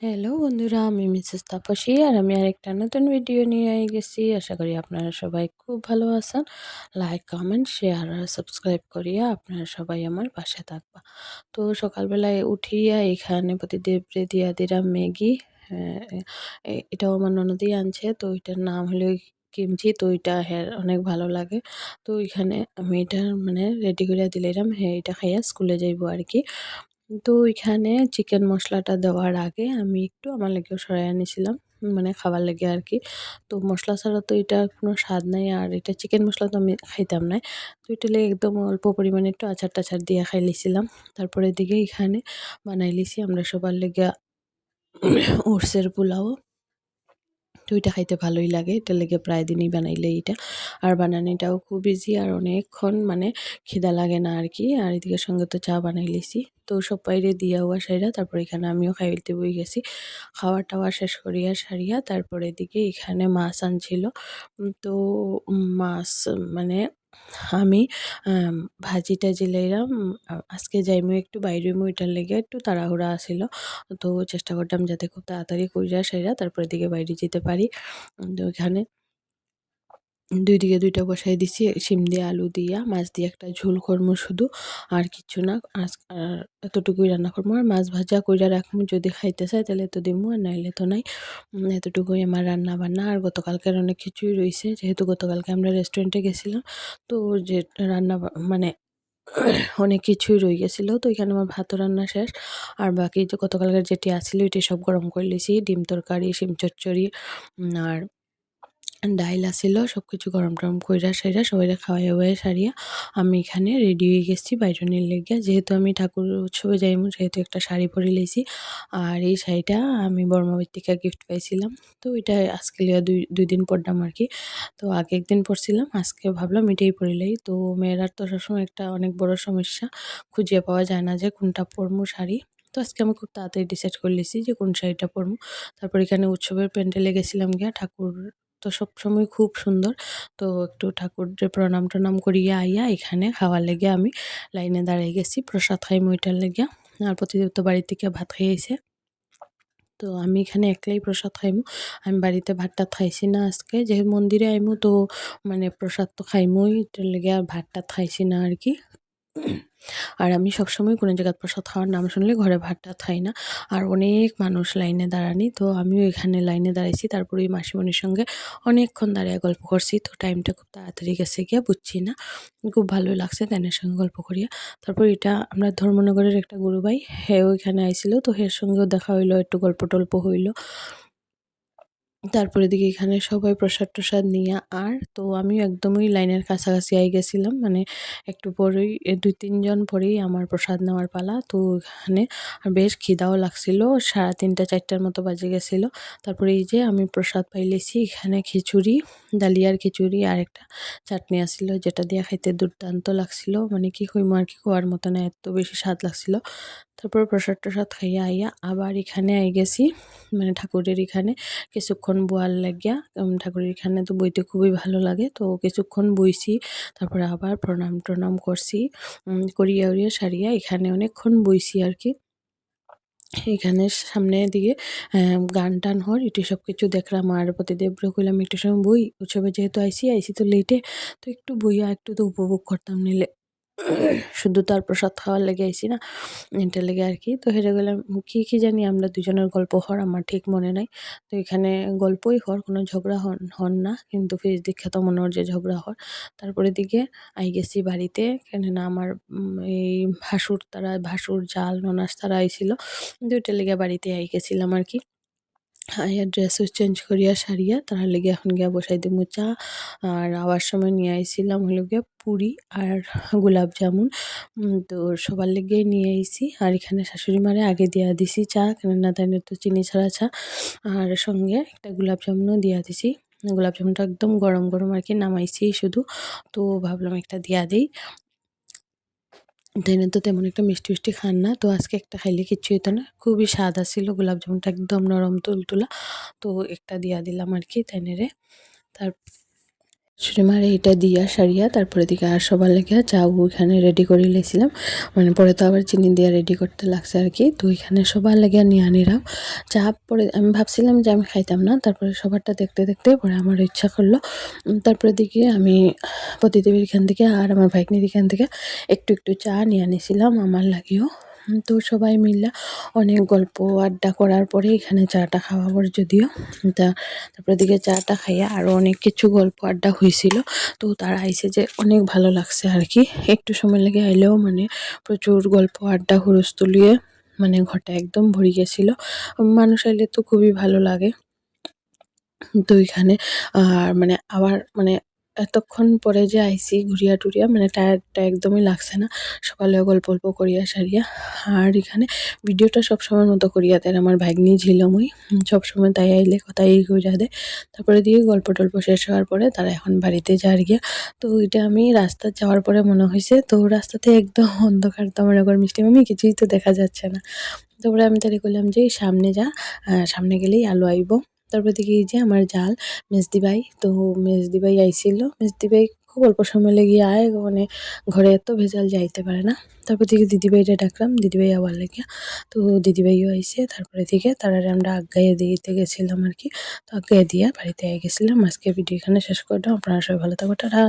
Hello বন্ধুরা, আমি Mrs Tapasi আর আমি আরেকটা নতুন ভিডিও নিয়ে গেছি আশা করি আপনারা সবাই খুব ভালো আছেন। লাইক কমেন্ট শেয়ার আর সাবস্ক্রাইব করিয়া আপনারা সবাই আমার পাশে থাকবা। তো সকালবেলায় উঠিয়া এখানে প্রতিদেবরে দিয়া দিলাম ম্যাগি এটাও আমার ননদই আনছে। তো এটার নাম হলো কিমচি, তো এটা হ্যাঁ অনেক ভালো লাগে। তো এখানে আমি এটা মানে রেডি করে দিলাম। হ্যাঁ এটা খাইয়া স্কুলে যাইবো আর কি তো এখানে চিকেন মশলাটা দেওয়ার আগে আমি একটু আমার লেগেও সরাই আনিছিলাম মানে খাবার লেগে আর কি তো মশলা ছাড়া তো এটা কোনো স্বাদ নাই, আর এটা চিকেন মশলা তো আমি খাইতাম না তো এটা লেগে একদম অল্প পরিমাণে একটু আচার টাচার দিয়ে খাই লিছিলাম। তারপরে দিকে এখানে বানাই লিছি আমরা সবার লেগে ওটসের পোলাও। তো এটা খাইতে ভালোই লাগে, এটা লেগে প্রায় দিনই বানাইলে এটা। আর বানানিটাও খুব ইজি আর অনেকক্ষণ মানে খিদা লাগে না আর কি আর এদিকে সঙ্গে তো চা বানাই লিছি। তো সব বাইরে দিয়া হওয়া সাইরা তারপর এখানে আমিও খাইতে বই গেছি। খাওয়া টাওয়া শেষ করিয়া সারিয়া তারপরে এদিকে এখানে মাছ আনছিল। তো মাছ মানে আমি ভাজি টাজি লইলাম আজকে যাইমু একটু বাইরেমু এটার লেগে একটু তাড়াহুড়া আসিল তো চেষ্টা করতাম যাতে খুব তাড়াতাড়ি কইরা সেরা তারপরে দিকে বাইরে যেতে পারি। তো এখানে দুই দিকে দুইটা বসাই দিছি, শিম দিয়ে আলু দিয়া, মাছ দিয়ে একটা ঝোল করব শুধু, আর কিছু না আর এতটুকুই রান্না করব আর মাছ ভাজা কইরা রাখব যদি খাইতে চাই তাহলে তো দিমু, আর নাইলে তো নাই। এতটুকুই আমার রান্না বান্না। আর গতকালকের অনেক কিছুই রয়েছে যেহেতু গতকালকে আমরা রেস্টুরেন্টে গেছিলাম, তো যে রান্না মানে অনেক কিছুই রয়ে গেছিল, তো এখানে আমার ভাতও রান্না শেষ। আর বাকি যে গতকালকের যেটি আসছিল এটি সব গরম করে লিছি। ডিম তরকারি, শিম চচ্চড়ি আর ডাইল আসিল সব কিছু গরম টরম কইরা সাইরা সবাই খাওয়াই ওয়াই সারিয়া আমি এখানে রেডি হয়ে গেছি বাইরে বাইরনের লেগে যেহেতু আমি ঠাকুর উৎসবে যাইমু, সেহেতু একটা শাড়ি পরে লেছি আর এই শাড়িটা আমি বর্মাবাড়ি থেকে গিফট পাইছিলাম। তো এটা আজকে দুই দুই দিন পরলাম আর কি। তো আগে একদিন পরছিলাম, আজকে ভাবলাম এটাই পরিলেই তো মেয়েরার তো সবসময় একটা অনেক বড় সমস্যা খুঁজে পাওয়া যায় না যে কোনটা পরমু শাড়ি। তো আজকে আমি খুব তাড়াতাড়ি ডিসাইড করে লিছি যে কোন শাড়িটা পরবো তারপর এখানে উৎসবের প্যান্ডেলে গেছিলাম গিয়া ঠাকুর তো সবসময় খুব সুন্দর। তো একটু ঠাকুরের প্রণাম টনাম করিয়া আইয়া এখানে খাওয়ার লেগে আমি লাইনে দাঁড়িয়ে গেছি। প্রসাদ খাই মইটার লেগে। আর প্রতিদেব তো বাড়ি থেকে ভাত খাইয়েছে। তো আমি এখানে একলাই প্রসাদ খাইমু। আমি বাড়িতে ভাতটা খাইছি না আজকে। যেহেতু মন্দিরে আইমু তো মানে প্রসাদ তো খাইমুই। এটার লেগে আর ভাত টাত খাইছি না আর কি। আর আমি সবসময় কোনো জায়গায় প্রসাদ খাওয়ার নাম শুনলে ঘরে ভাতটা খাই না। আর অনেক মানুষ লাইনে দাঁড়ানি, তো আমিও এখানে লাইনে দাঁড়াইছি। তারপরে ওই মাসিমণির সঙ্গে অনেকক্ষণ দাঁড়িয়ে গল্প করছি, তো টাইমটা খুব তাড়াতাড়ি গেছে গিয়া বুঝছি না। খুব ভালো লাগছে তাইনের সঙ্গে গল্প করিয়া। তারপর এটা আমরা ধর্মনগরের একটা গুরু ভাই হেও এখানে আইছিল, তো হের সঙ্গেও দেখা হইল, একটু গল্প টল্প হইল। তারপরে দিকে এখানে সবাই প্রসাদ টসাদ নিয়ে, আর তো আমি একদমই লাইনের কাছাকাছি আই গেছিলাম মানে একটু পরেই দুই তিনজন পরেই আমার প্রসাদ নেওয়ার পালা। তো এখানে বেশ খিদাও লাগছিল, সাড়ে তিনটা, চারটার মতো বাজে গেছিল। তারপরে এই যে আমি প্রসাদ পাইলেছি এখানে খিচুড়ি, ডালিয়ার খিচুড়ি, আর একটা চাটনি আসছিল যেটা দিয়ে খাইতে দুর্দান্ত লাগছিল। মানে কি হইমো আর কি খোয়ার মতো না এত বেশি স্বাদ লাগছিল। তারপর প্রসাদ টসাদ খাইয়া আইয়া আবার এখানে আই গেছি। মানে ঠাকুরের এখানে কিছুক্ষণ বোয়ার লাগিয়া ঠাকুরের এখানে তো বইতে খুবই ভালো লাগে, তো কিছুক্ষণ বইছি, তারপরে আবার প্রণাম টনাম করছি করিয়া উড়িয়া সারিয়া এখানে অনেকক্ষণ বইছি আর কি। এখানে সামনে দিকে গান টান হর এটি সব কিছু দেখলাম আর প্রতিদেব কইলাম একটু সময় বই উৎসবে যেহেতু আইসি আইসি তো লেটে তো একটু বইয়া একটু তো উপভোগ করতাম, নিলে শুধু তার প্রসাদ খাওয়ার লেগে আইসি না এটা লেগে আর কি। তো হেরে গেলাম, কি কি জানি আমরা দুজনের গল্প হর আমার ঠিক মনে নাই। তো এখানে গল্পই হর কোনো ঝগড়া হন হন না। কিন্তু ফেস দীক্ষা তো মনে হর যে ঝগড়া হর তারপরে দিকে আই গেছি বাড়িতে কেন না আমার এই ভাসুর, তারা ভাসুর, জাল, ননাস তারা আইছিল। দুইটা লেগে বাড়িতে আই গেছিলাম আর কি। আইয়া ড্রেস চেঞ্জ করিয়া সারিয়া, তার লেগে এখন গিয়া বসাই দিমু চা। আর আওয়ার সময় নিয়ে আইছিলাম হলো গিয়া পুরি আর গোলাপ জামুন। তো সবার লেগে নিয়ে আইছি। আর এখানে শাশুড়ি মারে আগে দিয়া দিছি চা, কেননা তাই তো চিনি ছাড়া চা। আর সঙ্গে একটা গোলাপ জামুনও দিয়া দিছি। গোলাপ জামুনটা একদম গরম গরম আর কি নামাইছি শুধু। তো ভাবলাম একটা দিয়া দিই। তাই তো তেমন একটা মিষ্টি মিষ্টি খান না। তো আজকে একটা খাইলে কিচ্ছু হতো না। খুবই স্বাদ আসছিল গোলাপ জামুনটা একদম নরম তুলতুলা। তো একটা দিয়া দিলাম আর কি তাই রে তার শাশুড়িমার এইটা দিয়া সারিয়া তারপরে দিকে আর সবার লেগে চা ওইখানে রেডি করে লেছিলাম মানে পরে তো আবার চিনি দিয়ে রেডি করতে লাগছে আর কি। তো ওইখানে সবার লেগে নিয়ে আনিলাম চা পরে আমি ভাবছিলাম যে আমি খাইতাম না, তারপরে সবারটা দেখতে দেখতে পরে আমার ইচ্ছা করল। তারপরে দিকে আমি প্রতিদেবীর এখান থেকে আর আমার ভাইকনির এখান থেকে একটু একটু চা নিয়ে আনিছিলাম আমার লাগেও। তো সবাই মিলে অনেক গল্প আড্ডা করার পরে এখানে চাটা খাওয়া পর যদিও। তা তারপরে দিকে চাটা খাইয়া আরও অনেক কিছু গল্প আড্ডা হয়েছিল তো তারা আইসে যে অনেক ভালো লাগছে আর কি একটু সময় লেগে আইলেও মানে প্রচুর গল্প আড্ডা হুরস্থুলিয়ে মানে ঘরটা একদম ভরি গেছিল। মানুষ আইলে তো খুবই ভালো লাগে। তো এখানে আর মানে আবার মানে এতক্ষণ পরে যে আইসি ঘুরিয়া টুরিয়া মানে টায়ারটা একদমই লাগছে না। সকালে গল্প অল্প করিয়া সারিয়া। আর এখানে ভিডিওটা সবসময় মতো করিয়া দেয় আমার ভাগ্নি ঝিলমই সবসময় তাই আইলে কথাই কইরা দেয়। তারপরে দিয়ে গল্প টল্প শেষ হওয়ার পরে তারা এখন বাড়িতে যাওয়ার গিয়া। তো এটা আমি রাস্তা যাওয়ার পরে মনে হয়েছে তো রাস্তাতে একদম অন্ধকার। তো মনে কর মিষ্টি মামি কিছুই তো দেখা যাচ্ছে না। তারপরে আমি তারে করলাম যে সামনে যা সামনে গেলেই আলো আইব। তারপর দেখি যে আমার জাল, মেজদি ভাই। তো মেজদি ভাই আইছিল। মেজদি ভাই খুব অল্প সময় লেগে আয় মানে ঘরে এত ভেজাল যাইতে পারে না। তারপর থেকে দিদিভাইটা ডাকলাম দিদিভাই আবার লেগে তো দিদিভাইও আইসে তারপরে থেকে তারা আমরা আজ্ঞায় দিতে গেছিলাম আর কি। তো আজ্ঞায় দিয়া বাড়িতে আই গেছিলাম। আজকে ভিডিও এখানে শেষ করলাম। আপনারা সবাই ভালো থাকো, টাটা।